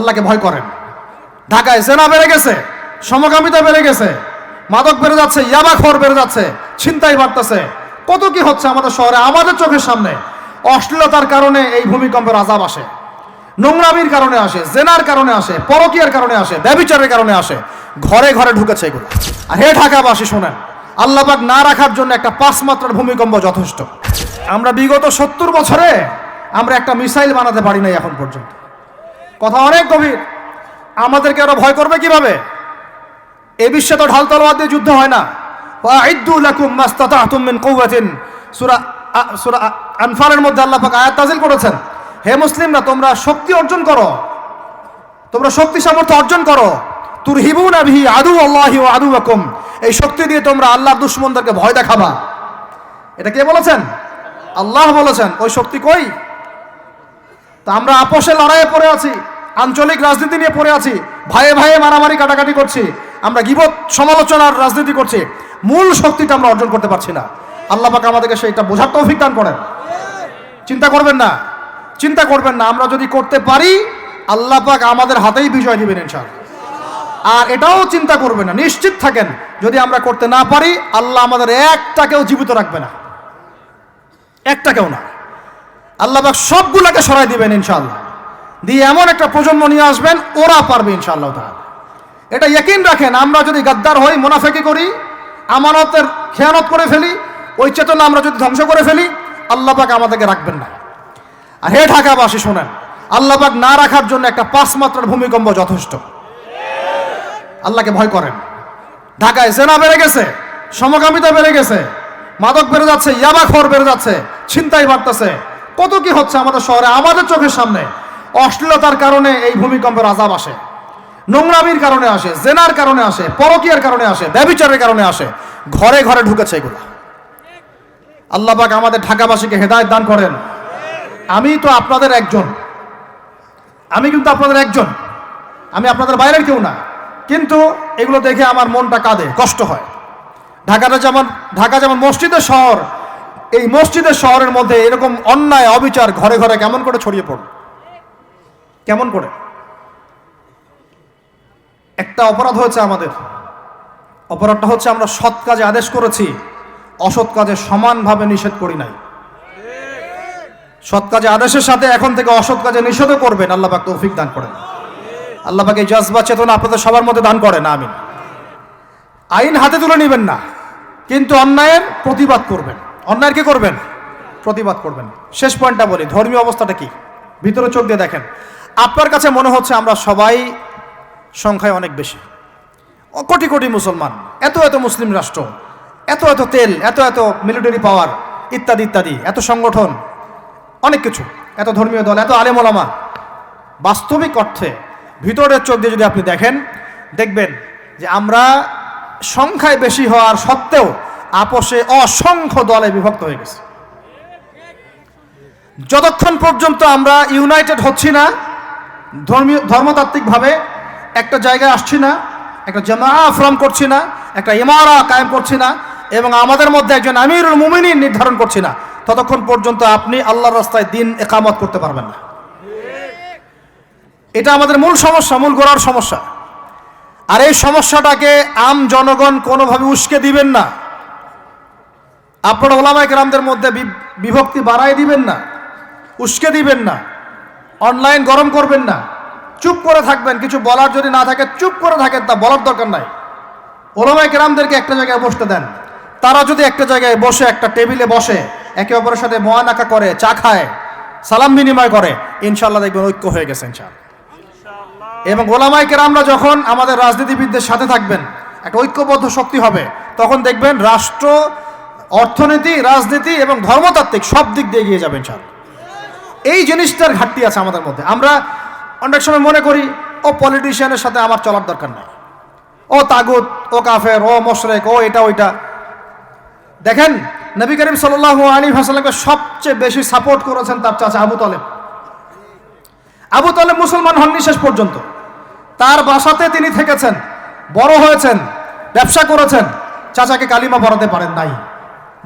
আল্লাহকে ভয় করেন। ঢাকায় সেনা বেড়ে গেছে, সমকামিতা বেড়ে গেছে, মাদক বেড়ে যাচ্ছে, ইয়াবা খর বেড়ে যাচ্ছে, ছিনতাই বাড়তেছে। কত কি হচ্ছে আমাদের শহরে? আমাদের চোখের সামনে অশ্লীলতার কারণে এই ভূমিকম্পের আজাব আসে, নোংরামির কারণে আসে, জেনার কারণে আসে, পরকিয়ার কারণে আসে ব্যবিচারের কারণে আসে, ঘরে ঘরে ঢুকেছে এগুলো। আর হে ঢাকাবাসী, শোনেন আল্লাহবাক না রাখার জন্য একটা পাঁচ মাত্রার ভূমিকম্প যথেষ্ট। আমরা বিগত সত্তর বছরে আমরা একটা মিসাইল বানাতে পারি নাই এখন পর্যন্ত। কথা অনেক গভীর। আমাদেরকে আরও ভয় করবে কীভাবে? এ বিশ্বে তো ঢাল তলোয়ার দিয়ে যুদ্ধ হয় না। সূরা সূরা আনফালের মধ্যে আল্লাহ পাক আয়াত নাযিল করেছেন। হে মুসলিমরা, তোমরা শক্তি অর্জন করো। তোমরা শক্তি সামর্থ্য অর্জন করো। তুরহিবুনা বিহি আদু আল্লাহি ওয়া আদুয়াকুম এই শক্তি দিয়ে তোমরা আল্লাহর দুশমনদেরকে ভয় দেখাবা। এটা কে বলেছেন? আল্লাহ বলেছেন। ওই শক্তি কই? তা আমরা আপোষে লড়াইয়ে পড়ে আছি, আঞ্চলিক রাজনীতি নিয়ে পড়ে আছি, ভাইয়ে ভাইয়ে মারামারি কাটাকাটি করছি, আমরা গিবত সমালোচনার রাজনীতি করছি, মূল শক্তিটা আমরা অর্জন করতে পারছি না। আল্লাহ পাক আমাদেরকে সেইটা বোঝার তৌফিক দান করেন। চিন্তা করবেন না, চিন্তা করবেন না, আমরা যদি করতে পারি, আল্লাহ পাক আমাদের হাতেই বিজয় দিবেন ইনশাআল্লাহ। আর এটাও চিন্তা করবেন না, নিশ্চিত থাকেন, যদি আমরা করতে না পারি, আল্লাহ আমাদের একটাকেও জীবিত রাখবে না। একটাকেও না। আল্লাহ সবগুলাকে সরাই দিবেন ইনশাআল্লাহ। দিয়ে এমন একটা প্রজন্ম নিয়ে আসবেন, ওরা পারবে ইনশাআল্লাহ তাআলা। এটা ইয়কিন রাখেন, আমরা যদি গাদ্দার হই, মুনাফেকি করি, আমানতের খেয়ানত করে ফেলি, ওই চেতনা আমরা যদি ধ্বংস করে ফেলি, আল্লাহ পাক আমাদেরকে রাখবেন না। আর হে ঢাকাবাসী, শোনেন, আল্লাহ পাক না রাখার জন্য একটা পাঁচ মাত্রার ভূমিকম্প যথেষ্ট। আল্লাহকে ভয় করেন। ঢাকায় সেনা বেড়ে গেছে, সমকামিতা বেড়ে গেছে, মাদক বেড়ে যাচ্ছে, ইয়াবা খর বেড়ে যাচ্ছে, ছিনতাই বাড়তেছে কত কি হচ্ছে আমাদের শহরে? আমাদের চোখের সামনে। অশ্লীলতার কারণে এই ভূমিকম্পের আজাব আসে। নোংরামির কারণে আসে, জেনার কারণে আসে, পরকিয়ার কারণে আসে ব্যবিচারের কারণে আসে। ঘরে ঘরে ঢুকেছে এগুলো। আল্লাপাক আমাদের ঢাকাবাসীকে হেদায়ত দান করেন। আমি তো আপনাদের একজন। আমি কিন্তু আপনাদের একজন। আমি আপনাদের বাইরের কেউ না। কিন্তু এগুলো দেখে আমার মনটা কাঁদে, কষ্ট হয়। ঢাকাটা যেমন ঢাকা যেমন মসজিদের শহর এই মসজিদের শহরের মধ্যে এরকম অন্যায়, অবিচার ঘরে ঘরে কেমন করে ছড়িয়ে পড়ল কেমন করে? একটা অপরাধ হয়েছে আমাদের। অপরাধটা হচ্ছে আমরা সৎ কাজে আদেশ করেছি, অসৎ কাজে সমানভাবে নিষেধ করি নাই। সৎ কাজে আদেশের সাথে এখন থেকে অসৎ কাজে নিষেধও করবেন, আল্লাহ পাক তৌফিক দান করেন। আল্লাহ পাক এই জজবা চেতনা আপনাদের সবার মধ্যে দান করেন, আমিন। আইন হাতে তুলে নেবেন না, কিন্তু অন্যায়ের প্রতিবাদ করবেন। অন্যায়ের কি করবেন? প্রতিবাদ করবেন। শেষ পয়েন্টটা বলি, ধর্মীয় অবস্থাটা কি? ভিতরে চোখ দিয়ে দেখেন। আপনার কাছে মনে হচ্ছে আমরা সবাই সংখ্যায় অনেক বেশি। কোটি কোটি মুসলমান, এত এত মুসলিম রাষ্ট্র, এত এত তেল, এত এত মিলিটারি পাওয়ার ইত্যাদি ইত্যাদি, এত সংগঠন, অনেক কিছু, এত ধর্মীয় দল, এত আলেমোলামা বাস্তবিক অর্থে ভিতরের চোখ দিয়ে যদি আপনি দেখেন, দেখবেন যে আমরা সংখ্যায় বেশি হওয়ার সত্ত্বেও আপোষে অসংখ্য দলে বিভক্ত হয়ে গেছে। যতক্ষণ পর্যন্ত আমরা ইউনাইটেড হচ্ছি না, ধর্মীয়, ধর্মতাত্ত্বিকভাবে একটা জায়গায় আসছি না, একটা জামা ফর্ম করছি না, একটা ইমারা কায়েম করছি না, এবং আমাদের মধ্যে একজন আমিরুল মুমিনী নির্ধারণ করছি না, ততক্ষণ পর্যন্ত আপনি আল্লাহর রাস্তায় দিন একামত করতে পারবেন না। এটা আমাদের মূল সমস্যা, মূল গোড়ার সমস্যা। আর এই সমস্যাটাকে আম জনগণ কোনোভাবে উস্কে দিবেন না। আপনারা ওলামাইক রামদের মধ্যে বিভক্তি বাড়াই দিবেন না, উস্কে দিবেন না, অনলাইন গরম করবেন না, চুপ করে থাকবেন, কিছু বলার যদি না থাকে, চুপ করে থাকেন, তা বলার দরকার নাই। ওলামাইক রামদেরকে একটা জায়গায় বসতে দেন। তারা যদি একটা জায়গায় বসে, একটা টেবিলে বসে, একে অপরের সাথে মহানাকা করে, চা খায়, সালাম বিনিময় করে ইনশাল্লাহ দেখবেন ঐক্য হয়ে গেছে এবং ওলামাই কেরামরা যখন আমাদের রাজনীতিবিদদের সাথে থাকবেন, একটা ঐক্যবদ্ধ শক্তি হবে, তখন দেখবেন রাষ্ট্র অর্থনীতি, রাজনীতি এবং ধর্মতাত্ত্বিক সব দিক দিয়ে এগিয়ে যাবেন স্যার এই জিনিসটার ঘাটতি আছে আমাদের মধ্যে। আমরা অনেক সময় মনে করি, ও পলিটিশিয়ানের সাথে আমার চলার দরকার নাই। ও তাগুত, ও কাফের, ও মোশরেক, ও এটা, ওইটা। দেখেন, নবী করিম সাল্লাহ আলী হাসালামকে সবচেয়ে বেশি সাপোর্ট করেছেন তার চাচা আবু তালেব। আবু তালেব মুসলমান হননি শেষ পর্যন্ত। তার বাসাতে তিনি থেকেছেন, বড় হয়েছেন, ব্যবসা করেছেন। চাচাকে কালিমা পড়াতে পারেন নাই।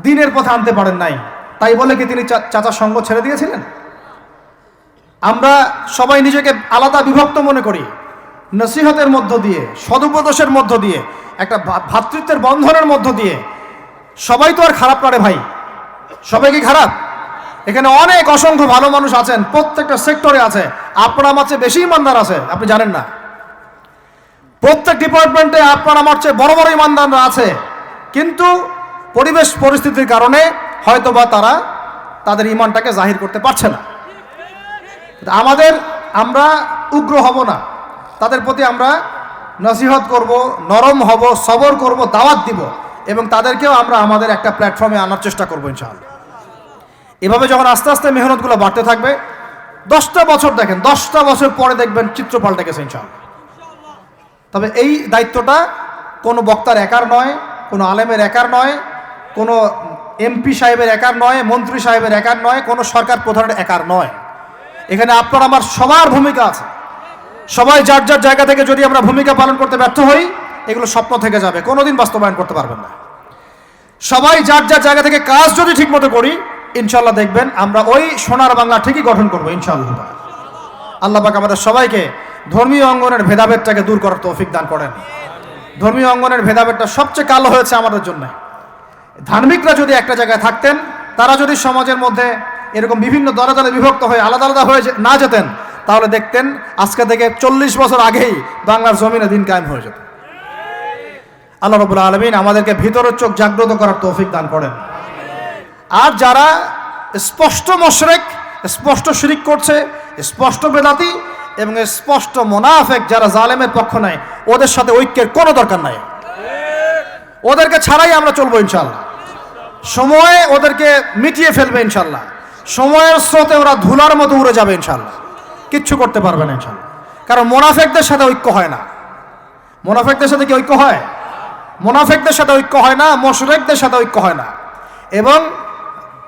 দিনের পথে আনতে পারেন নাই। তাই বলে কি তিনি চাচার সঙ্গ ছেড়ে দিয়েছিলেন? আমরা সবাই নিজেকে আলাদা বিভক্ত মনে করি। নসিহতের মধ্য দিয়ে, সদুপদেশের মধ্য দিয়ে, একটা ভা- ভ্রাতৃত্বের বন্ধনের মধ্য দিয়ে। সবাই তো আর খারাপ করে ভাই। সবাই কি খারাপ? এখানে অনেক অসংখ্য ভালো মানুষ আছেন, প্রত্যেকটা সেক্টরে আছে। আপনার আমার চেয়ে বেশি ইমানদার আছে, আপনি জানেন না। প্রত্যেক ডিপার্টমেন্টে আপনার আমার চেয়ে বড় বড় ইমানদাররা আছে। কিন্তু পরিবেশ পরিস্থিতির কারণে হয়তোবা তারা তাদের ইমানটাকে জাহির করতে পারছে না। আমাদের আমরা উগ্র হব না। তাদের প্রতি আমরা নসিহত করব, নরম হব, সবর করব, দাওয়াত দিব এবং তাদেরকেও আমরা আমাদের একটা প্ল্যাটফর্মে আনার চেষ্টা করব ইনশাআল্লাহ। এভাবে যখন আস্তে আস্তে মেহনতগুলো বাড়তে থাকবে, দশটা বছর দেখেন, দশটা বছর পরে দেখবেন চিত্র পাল্টে গেছে ইনশাআল্লাহ। তবে এই দায়িত্বটা কোনো বক্তার একার নয়, কোনো আলেমের একার নয় কোনো এমপি সাহেবের একার নয়, মন্ত্রী সাহেবের একার নয়, কোনো সরকার প্রধানের একার নয়। এখানে আপনার আমার সবার ভূমিকা আছে। সবাই যার যার জায়গা থেকে যদি আমরা ভূমিকা পালন করতে ব্যর্থ হই, এগুলো স্বপ্ন থেকে যাবে, কোনোদিন বাস্তবায়ন করতে পারবেন না। সবাই যার যার জায়গা থেকে কাজ যদি ঠিকমতো করি ইনশাল্লাহ দেখবেন আমরা ওই সোনার বাংলা ঠিকই গঠন করব, ইনশাআল্লাহ। আল্লাহ পাক আমাদের সবাইকে ধর্মীয় অঙ্গনের ভেদাভেদটাকে দূর করার তৌফিক দান করেন। ধর্মীয় অঙ্গনের ভেদাভেদটা সবচেয়ে কালো হয়েছে আমাদের জন্য। ধার্মিকরা যদি একটা জায়গায় থাকতেন, তারা যদি সমাজের মধ্যে এরকম বিভিন্ন দলে দলে বিভক্ত হয়ে আলাদা আলাদা হয়ে না যেতেন, তাহলে দেখতেন আজকে থেকে চল্লিশ বছর আগেই বাংলার জমিনে দিন কায়েম হয়ে যেত। আল্লাহ রবুল আলমিন আমাদেরকে ভিতরের চোখ জাগ্রত করার তৌফিক দান করেন। আর যারা স্পষ্ট মশরেক, স্পষ্ট শিরিক করছে, স্পষ্ট বেদাতি এবং স্পষ্ট মোনাফেক যারা জালেমের পক্ষ নেয় ওদের সাথে ঐক্যের কোনো দরকার নাই। ওদেরকে ছাড়াই আমরা চলবো ইনশাল্লাহ সময়ে ওদেরকে মিটিয়ে ফেলবে ইনশাল্লাহ। সময়ের স্রোতে ওরা ধুলার মতো উড়ে যাবে ইনশাল্লাহ। কিচ্ছু করতে পারবে না ইনশাল্লাহ। কারণ মোনাফেকদের সাথে ঐক্য হয় না। মোনাফেকদের সাথে কি ঐক্য হয়? মোনাফেকদের সাথে ঐক্য হয় না, মশরেকদের সাথে ঐক্য হয় না। এবং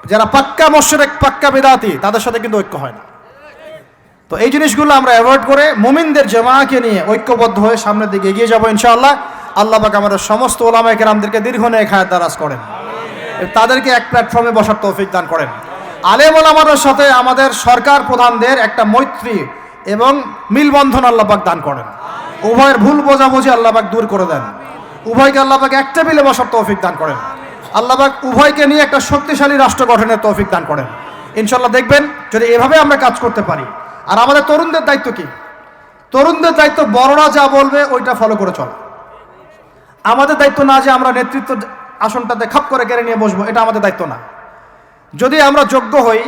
যারা পাক্কা মশরেক, পাক্কা বেদাতি, তাদের সাথে কিন্তু ঐক্য হয় না। তো এই জিনিসগুলো আমরা অ্যাভয়েড করে মুমিনদের জামাকে নিয়ে ঐক্যবদ্ধ হয়ে সামনের দিকে এগিয়ে যাব ইনশাআল্লাহ। আল্লাহ পাক আমাদের সমস্ত ওলামায় কেরামদেরকে দীর্ঘ নেয় খায়াত দারাজ করেন। তাদেরকে এক প্ল্যাটফর্মে বসার তৌফিক দান করেন। আলেম ওলামাদের সাথে আমাদের সরকার প্রধানদের একটা মৈত্রী এবং মিলবন্ধন আল্লাপাক দান করেন। উভয়ের ভুল বোঝাবুঝি আল্লাপাক দূর করে দেন। উভয়কে আল্লাপাক এক টেবিলে বসার তৌফিক দান করেন। আল্লাপাক উভয়কে নিয়ে একটা শক্তিশালী রাষ্ট্র গঠনের তৌফিক দান করেন। ইনশাল্লাহ দেখবেন যদি এভাবে আমরা কাজ করতে পারি, আর আমাদের তরুণদের দায়িত্ব কি? তরুণদের দায়িত্ব বড়রা যা বলবে, ওইটা ফলো করে চলা। আমাদের দায়িত্ব না যে আমরা নেতৃত্ব আসনটাতে খাপ করে কেড়ে নিয়ে বসবো, এটা আমাদের দায়িত্ব না। যদি আমরা যোগ্য হই,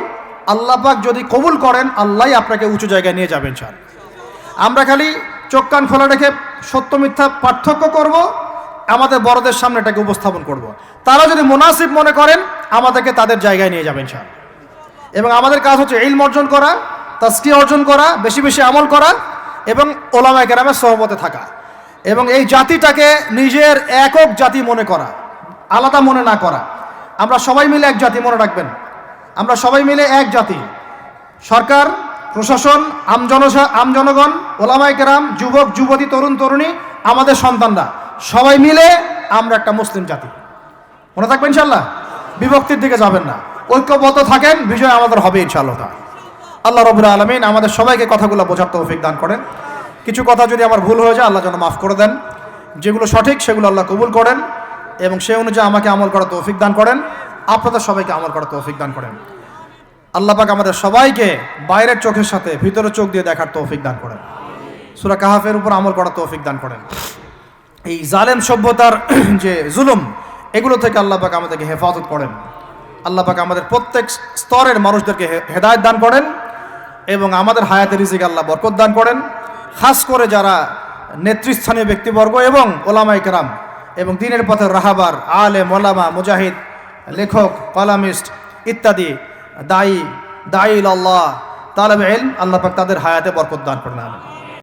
আল্লাহ পাক যদি কবুল করেন আল্লাহ আপনাকে উঁচু জায়গায় নিয়ে যাবেন স্যার আমরা খালি চোখ কান খোলা রেখে সত্য মিথ্যা পার্থক্য করব, আমাদের বড়দের সামনে এটাকে উপস্থাপন করব। তারা যদি মুনাসিব মনে করেন, আমাদেরকে তাদের জায়গায় নিয়ে যাবেন স্যার এবং আমাদের কাজ হচ্ছে ইলম অর্জন করা তাস্কি অর্জন করা, বেশি বেশি আমল করা, এবং ওলামায় কেরামের সহমতে থাকা। এবং এই জাতিটাকে নিজের একক জাতি মনে করা। আলাদা মনে না করা। আমরা সবাই মিলে এক জাতি, মনে রাখবেন। আমরা সবাই মিলে এক জাতি। সরকার, প্রশাসন আমজন আমজনগণ ওলামাই কেরাম, যুবক, যুবতী, তরুণ, তরুণী, আমাদের সন্তানরা। সবাই মিলে আমরা একটা মুসলিম জাতি। মনে থাকবেন ইনশাল্লাহ বিভক্তির দিকে যাবেন না। ঐক্যবদ্ধ থাকেন, বিজয় আমাদের হবে ইনশাআল্লাহ। আল্লাহ রবুল্লা আলমিন আমাদের সবাইকে কথাগুলো বোঝার তৌফিক দান করেন। কিছু কথা যদি আমার ভুল হয়ে যায়, আল্লাহ যেন মাফ করে দেন। যেগুলো সঠিক, সেগুলো আল্লাহ কবুল করেন। এবং সে অনুযায়ী আমাকে আমল করার তৌফিক দান করেন। আপনাদের সবাইকে আমল করার তৌফিক দান করেন। আল্লাহ পাক আমাদের সবাইকে বাইরের চোখের সাথে ভিতরের চোখ দিয়ে দেখার তৌফিক দান করেন। সুরা কাহাফের উপর আমল করার তৌফিক দান করেন। এই জালেম সভ্যতার যে জুলুম, এগুলো থেকে আল্লাহ পাক আমাদেরকে হেফাজত করেন। আল্লাহ পাক আমাদের প্রত্যেক স্তরের মানুষদেরকে হেদায়ত দান করেন এবং আমাদের হায়াতে রিজিক আল্লাহ বরকত দান করেন। খাস করে যারা নেতৃস্থানীয় ব্যক্তিবর্গ এবং ওলামাই কেরাম এবং দিনের পথে রাহাবার আলে মোলামা মুজাহিদ, লেখক, কলামিস্ট ইত্যাদি, দায়ী দায়ী আল্লাহ তালেব এল আল্লাহ পাক তাদের হায়াতে বরকত দান করেন, আমিন।